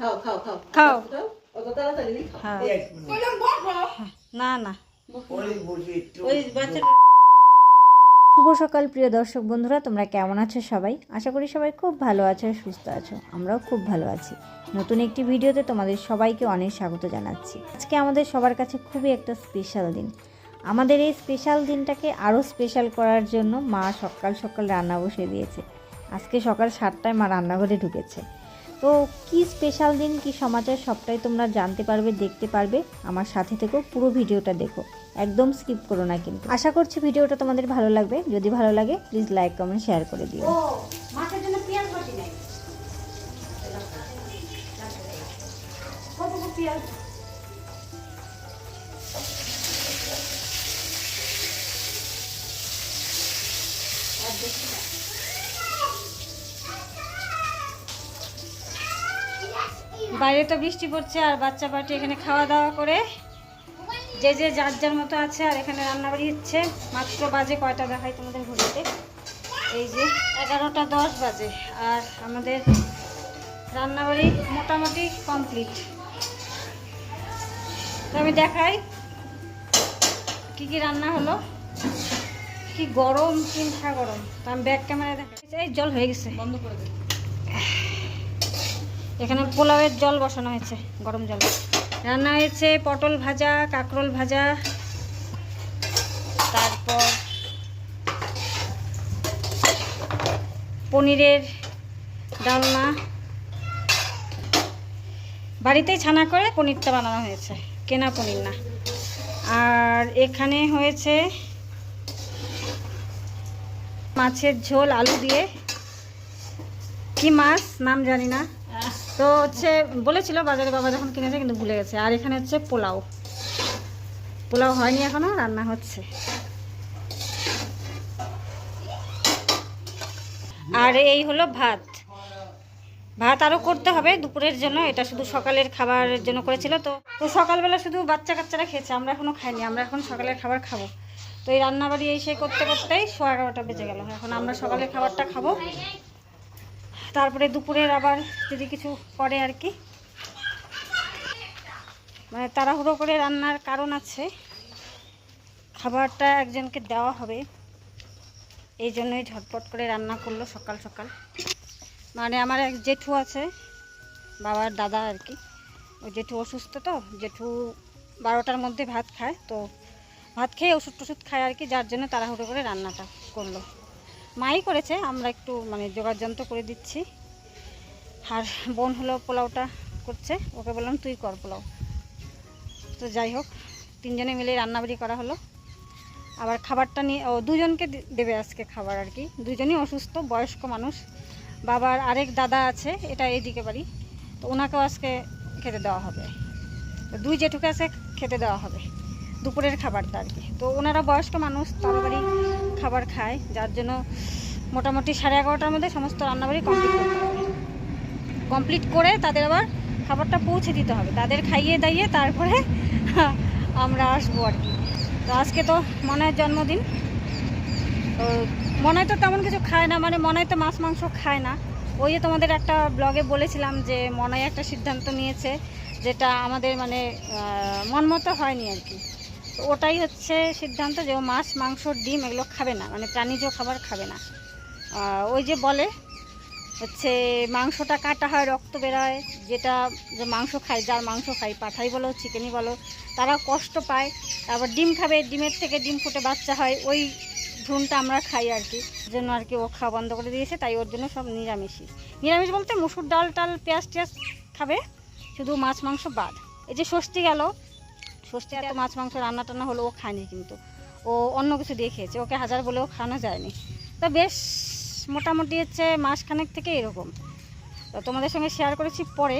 খাও খাও খাও খাও। হ্যাঁ না না একটু ওই বাচ্চা শুভ সকাল প্রিয় দর্শক বন্ধুরা তোমরা কেমন আছো সবাই? আশা করি সবাই খুব ভালো আছো সুস্থ আছো। আমরাও খুব ভালো আছি। নতুন একটি ভিডিওতে তোমাদের সবাইকে অনেক স্বাগত জানাচ্ছি। আজকে আমাদের সবার কাছে খুবই একটা স্পেশাল দিন। আমাদের এই স্পেশাল দিনটাকে আরও স্পেশাল করার জন্য মা সকাল সকাল রান্না বসে দিয়েছে। আজকে সকাল সাতটায় মা রান্নাঘরে ঢুকেছে। তো কি স্পেশাল দিন, কি সমাচার, সবটাই তোমরা জানতে পারবে, দেখতে পারবে। আমার সাথে থেকেও পুরো ভিডিওটা দেখো। একদম স্কিপ করো না কিন্তু। আশা করছি ভিডিওটা তোমাদের ভালো লাগবে। যদি ভালো লাগে প্লিজ লাইক কমেন্ট শেয়ার করে দিও। মাছের জন্য বাইরে তো বৃষ্টি পড়ছে আর বাচ্চা পার্টি এখানে খাওয়া দাওয়া করে। যে যে যার যার মতো আছে আর এখানে রান্নাবাড়ি হচ্ছে। মাত্র বাজে কয়টা দেখাই তোমাদের ঘুরিতে? এই যে এগারোটা দশ বাজে আর আমাদের রান্নাবাড়ি মোটামুটি কমপ্লিট। তো আমি দেখাই কি কি রান্না হলো। কি গরম কি মাথা গরম। তো আমি ব্যাক ক্যামেরায় দেখাই। এই জল হয়ে গেছে। বন্ধ করে এখানে পোলাওয়ের জল বসানো হয়েছে, গরম জল। রান্না হয়েছে পটল ভাজা, কাঁকরোল ভাজা, তারপর পনিরের ডালনা। বাড়িতেই ছানা করে পনিরটা বানানো হয়েছে, কেনা পনির না। আর এখানে হয়েছে মাছের ঝোল, আলু দিয়ে। কি মাছ? নাম জানি না। তো হচ্ছে বলেছিল বাজারে বাবা যখন কিনেছে কিন্তু ভুলে গেছে। আর এখানে হচ্ছে পোলাও। পোলাও হয়নি এখনও, রান্না হচ্ছে। আর এই হলো ভাত। ভাত আরও করতে হবে দুপুরের জন্য, এটা শুধু সকালের খাবারের জন্য করেছিল তো। তো সকালবেলা শুধু বাচ্চা কাচ্চারা খেয়েছে, আমরা এখনও খাইনি, আমরা এখন সকালের খাবার খাব। তো এই রান্নাবাড়ি এই সে করতে করতেই সোয়া এগারোটা বেজে গেল। এখন আমরা সকালের খাবারটা খাব। তারপরে দুপুরের আবার যদি কিছু করে আর কি। মানে তাড়াহুড়ো করে রান্নার কারণ আছে। খাবারটা একজনকে দেওয়া হবে। এই জন্যই ঝটপট করে রান্না করল সকাল সকাল। মানে আমার এক জেঠু আছে, বাবার দাদা আর কি। ওই জেঠু অসুস্থ তো, জেঠু বারোটার মধ্যে ভাত খায়, তো ভাত খেয়ে ওষুধ টষুধ খায় আর কি, যার জন্য তাড়াহুড়ো করে রান্নাটা করল। মাই করেছে, আমরা একটু মানে জোগাড় যন্ত্র করে দিচ্ছি। আর বোন হলো পোলাওটা করছে, ওকে বললাম তুই কর পোলাও। তো যাই হোক, তিনজনে মিলে রান্নাবাড়ি করা হলো। আবার খাবারটা নিয়ে, ও দুজনকে দেবে আজকে খাবার আর কি। দুজনই অসুস্থ, বয়স্ক মানুষ। বাবার আরেক দাদা আছে, এটা এইদিকে বাড়ি। তো ওনাকেও আজকে খেতে দেওয়া হবে। দুই জেঠুকে আছে খেতে দেওয়া হবে। দুপুরের খাবারটা আর কি। তো ওনারা বয়স্ক মানুষ তাড়াতাড়ি খাবার খায় যার জন্য মোটামুটি সাড়ে এগারোটার মধ্যে সমস্ত রান্নাবাড়ি কমপ্লিট করতে হবে। কমপ্লিট করে তাদের আবার খাবারটা পৌঁছে দিতে হবে। তাদের খাইয়ে দাইয়ে তারপরে আমরা আসব আর কি। তো আজকে তো মনের জন্মদিন। তো মনায় তো তেমন কিছু খায় না মানে মনায় তো মাছ মাংস খায় না। ওই যে তোমাদের একটা ব্লগে বলেছিলাম যে মনায় একটা সিদ্ধান্ত নিয়েছে যেটা আমাদের মানে আহ, মন মতো হয়নি আর কি। তো ওটাই হচ্ছে সিদ্ধান্ত যে ও মাছ, মাংস, ডিম এগুলো খাবে না মানে প্রাণীজ খাবার খাবে না। ওই যে বলে হচ্ছে মাংসটা কাটা হয়, রক্ত বেরোয়, যেটা যে মাংস খায়, যার মাংস খায়, পাঠাই বলো, চিকেনই বলো তারা কষ্ট পায়। তারপর ডিম খাবে, ডিমের থেকে ডিম ফুটে বাচ্চা হয়, ওই ভ্রূণটা আমরা খাই আর কি। জন্য আর কি ও খাওয়া বন্ধ করে দিয়েছে, তাই ওর জন্য সব নিরামিষই। নিরামিষ বলতে মুসুর ডাল টাল পেঁয়াজ, টেয়াজ খাবে, শুধু মাছ, মাংস বাদ। এই যে ষষ্ঠী গেল ষষ্ঠী এত মাছ, মাংস রান্না টান্না হলো, ও খায়নি কিন্তু। ও অন্য কিছু দিয়ে খেয়েছে ওকে হাজার বলেও খাওয়ানো যায়নি। তো বেশ মোটামুটি হচ্ছে মাসখানেক থেকে এরকম। তো তোমাদের সঙ্গে শেয়ার করেছি পরে,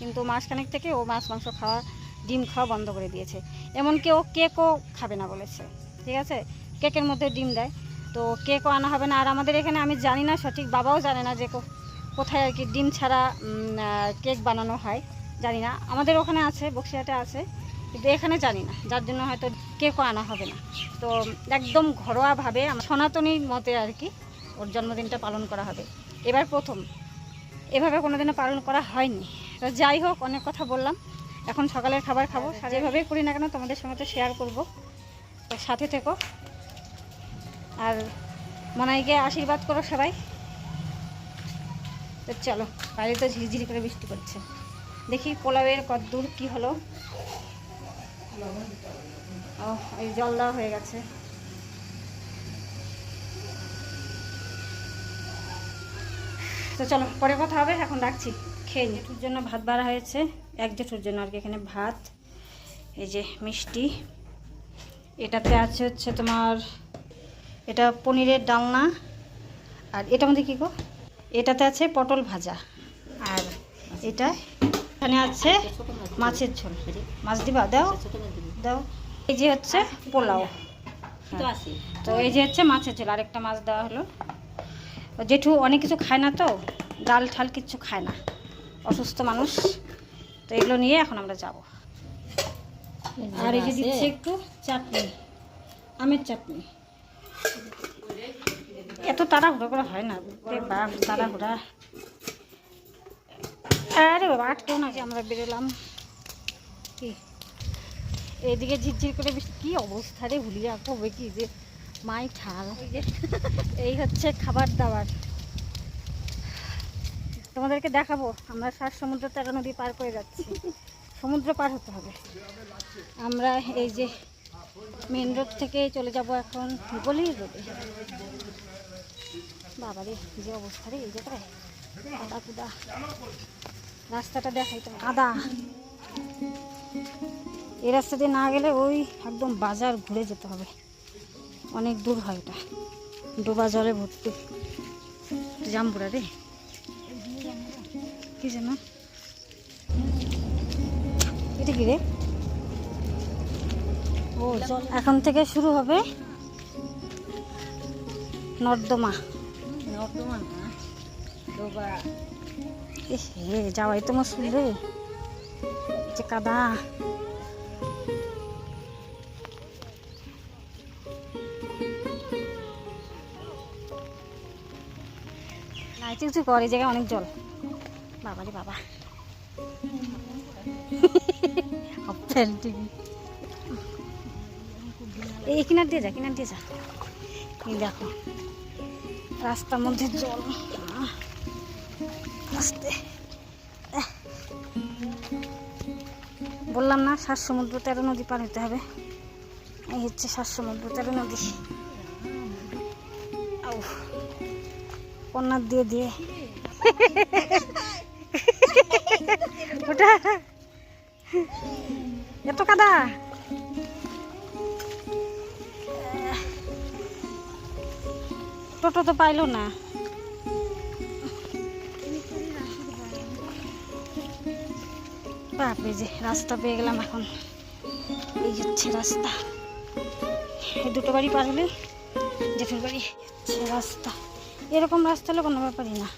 কিন্তু মাসখানেক থেকে ও মাছ, মাংস খাওয়া, ডিম খাওয়া বন্ধ করে দিয়েছে। এমনকি ও কেকও খাবে না বলেছে, ঠিক আছে? কেকের মধ্যে ডিম দেয়। তো কেকও আনা হবে না। আর আমাদের এখানে আমি জানি না, সঠিক বাবাও জানে না যে কোথায় আর কি ডিম ছাড়া কেক বানানো হয়, জানি না। আমাদের ওখানে আছে বক্সিয়াটে আছে। কিন্তু এখানে জানি না যার জন্য হয়তো কেকও আনা হবে না। তো একদম ঘরোয়াভাবে আমার সনাতনী মতে আর কি ওর জন্মদিনটা পালন করা হবে। এবার প্রথম এভাবে কোনোদিনও পালন করা হয়নি। তো যাই হোক অনেক কথা বললাম। এখন সকালের খাবার খাব। যেভাবেই করি না কেন তোমাদের সঙ্গে তো শেয়ার করব। তো সাথে থেকো। আর মনাইকে আশীর্বাদ করো সবাই। তো চলো বাইরে তো ঝিরিঝিরি করে বৃষ্টি পড়ছে। দেখি পোলাওয়ের কদ্দূর কি হলো। ও এই জল দেওয়া হয়ে গেছে। তো চলো, পরে কথা হবে, এখন রাখছি। খেয়ে জেঠুর জন্য ভাত বাড়া হয়েছে, এক জেঠুর জন্য আর কি এখানে ভাত, এই যে মিষ্টি। এটাতে আছে হচ্ছে তোমার, এটা পনিরের ডালনা, আর এটার মধ্যে কী গো? এটাতে আছে পটল ভাজা, আর এটা এখানে আছে মাছের ঝোল। মাছ দিবা? দাও। দাও। এই যে হচ্ছে পোলাও। তো এই যে হচ্ছে মাছের ঝোল। আরেকটা মাছ দেওয়া হলো। জেঠু অনেক কিছু খায় না তো? ডাল ঠাল কিছু খায় না। অসুস্থ মানুষ। তো এগুলো নিয়ে এখন আমরা যাব। আর এই যে দিচ্ছে একটু চাটনি। আমের চাটনি। এত তাড়াহুড়ো করে হয় না। তাড়াহুড়া। আরে বাবা আটকেও না যে আমরা বেরোলাম। এইদিকে ঝিরঝির করে বেশ কি অবস্থা রে ভুলিয়ে হবে কি যে মাই ঠাল। এই হচ্ছে খাবার দাবার। তোমাদেরকে দেখাবো, আমরা সাত সমুদ্র তেরো নদী পার করে যাচ্ছি। সমুদ্র পার হতে হবে। আমরা এই যে মেন রোড থেকে চলে যাব এখন গলির রোডে বাবারে, যে অবস্থা রে এই জায়গায় কাদা কুদা রাস্তাটা দেখাই তো কাদা এই রাস্তা দিয়ে না গেলে ওই একদম বাজার ঘুরে যেতে হবে। অনেক দূর হয় এটা। ডোবা জলে ভর্তি জাম্বুরা রে। কি যেন। এটা কি রে? ও এখন থেকে শুরু হবে নর্দমা। এ যাওয়াই তো মুশকিল রে। যে কাদা। কিছু করে, এই জায়গায় অনেক জল। বাবা। রে বাবা এই কিনার দিয়ে যা, কিনার দিয়ে যা। এই দেখো, রাস্তার মধ্যে জল। আস্তে। বললাম না সাত সমুদ্র তেরো নদী পার হতে হবে। এই হচ্ছে সাত সমুদ্র তেরো নদী। আউ কন্যার দিয়ে দিয়ে। ওটা এত কাদা। টোটো তো পাইলো না। বাপরে যে, রাস্তা পেয়ে গেলাম এখন। এই যাচ্ছে রাস্তা। এই দুটো বাড়ি পার হলে জেঠুর বাড়ি হচ্ছে রাস্তা। এরকম রাস্তা হলে কোনো ব্যাপারই না।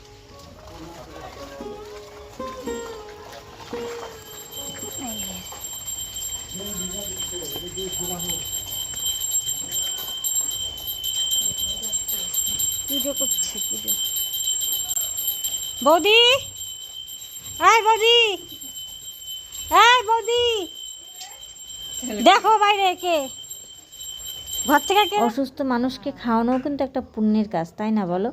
পুজো করছে, পুজো। বৌদি! আয় বৌদি! আয় বৌদি! দেখো বাইরে কে। ঘর থেকে অসুস্থ মানুষকে খাওয়ানো কিন্তু একটা পুণ্যের কাজ, তাই না বলো?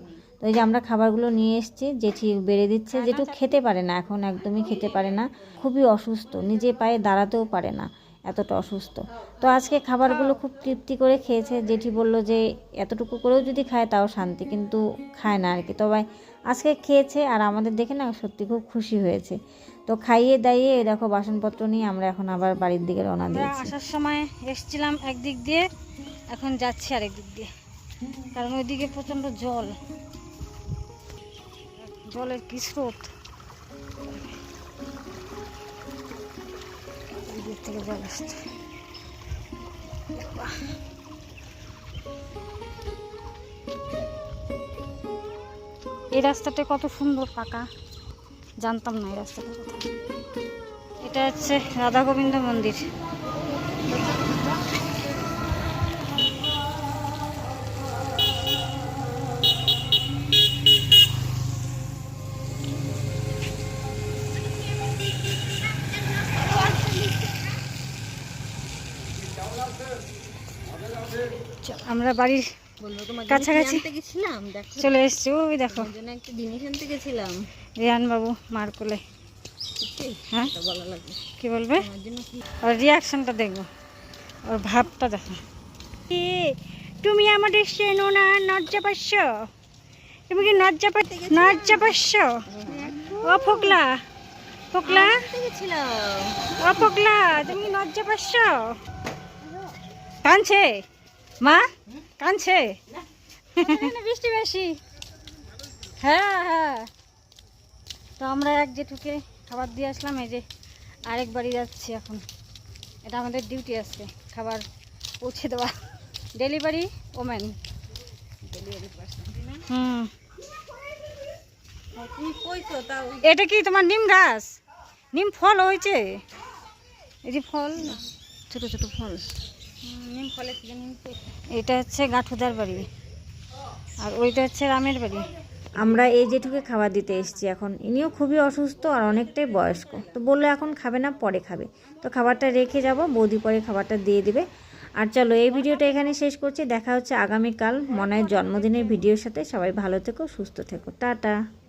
এই যে আমরা খাবারগুলো নিয়ে এসেছি জেঠি বেড়ে দিচ্ছে যেটু খেতে পারে না এখন একদমই খেতে পারে না। খুবই অসুস্থ নিজে পায়ে দাঁড়াতেও পারে না এতটা অসুস্থ। তো আজকে খাবারগুলো খুব তৃপ্তি করে খেয়েছে জেঠি বলল যে এতটুকু করেও যদি খায় তাও শান্তি কিন্তু খায় না আর কি। তবে আজকে খেয়েছে আর আমাদের দেখে না সত্যি খুব খুশি হয়েছে। তো খাইয়ে দাইয়ে এই দেখো বাসনপত্র নিয়ে আমরা এখন আবার বাড়ির দিকে রওনা দিয়েছি। আসার সময় এসছিলাম একদিক দিয়ে এখন যাচ্ছি আরেক দিক দিয়ে। কারণ ওইদিকে প্রচণ্ড জল। জলের কি স্রোত? থেকে জল আসছে এই রাস্তাটা কত সুন্দর পাকা জানতাম না এই রাস্তাটা এটা হচ্ছে রাধা গোবিন্দ মন্দির। আমরা বাড়ির কাছাকাছি চলে এসছি ওই দেখো। রিয়ান বাবু মার কোলে। হ্যাঁ? কি বলবে? ওর রিয়াকশনটা দেখব। ওর ভাবটা দেখো। তুমি আমাদের চেনো না নজ্জা পাচ্ছ? তুমি কি নজ্জা পা নজ্জা পাচ্ছ? ও ফোকলা। ফোকলা? ও ফোকলা তুমি কি নজ্জা পাচ্ছ? কানছে মা, কানছে? বৃষ্টি বেশি। হ্যাঁ হ্যাঁ। তো আমরা এক জেঠুকে খাবার দিয়ে আসলাম, এই যে আরেক বাড়ি যাচ্ছি এখন। এটা আমাদের ডিউটি আছে, খাবার পৌঁছে দেওয়া। Delivery woman. হুম। এটা কি তোমার নিম গাছ? নিম ফল হয়েছে? এই যে ফল, ছোট ছোট ফল। এটা হচ্ছে গাঠুদার বাড়ি। আর ওইটা হচ্ছে রামের বাড়ি। আমরা এই জেঠুকে খাবার দিতে এসেছি এখন, ইনিও খুবই অসুস্থ আর অনেকটাই বয়স্ক। তো বলল এখন খাবে না, পরে খাবে। তো খাবারটা রেখে যাব, বৌদি পরে খাবারটা দিয়ে দিবে। আর চলো, এই ভিডিওটা এখানে শেষ করছি। দেখা হচ্ছে আগামীকাল। মনের জন্মদিনের ভিডিওর সাথে। সবাই ভালো থেকো, সুস্থ থেকো। টাটা।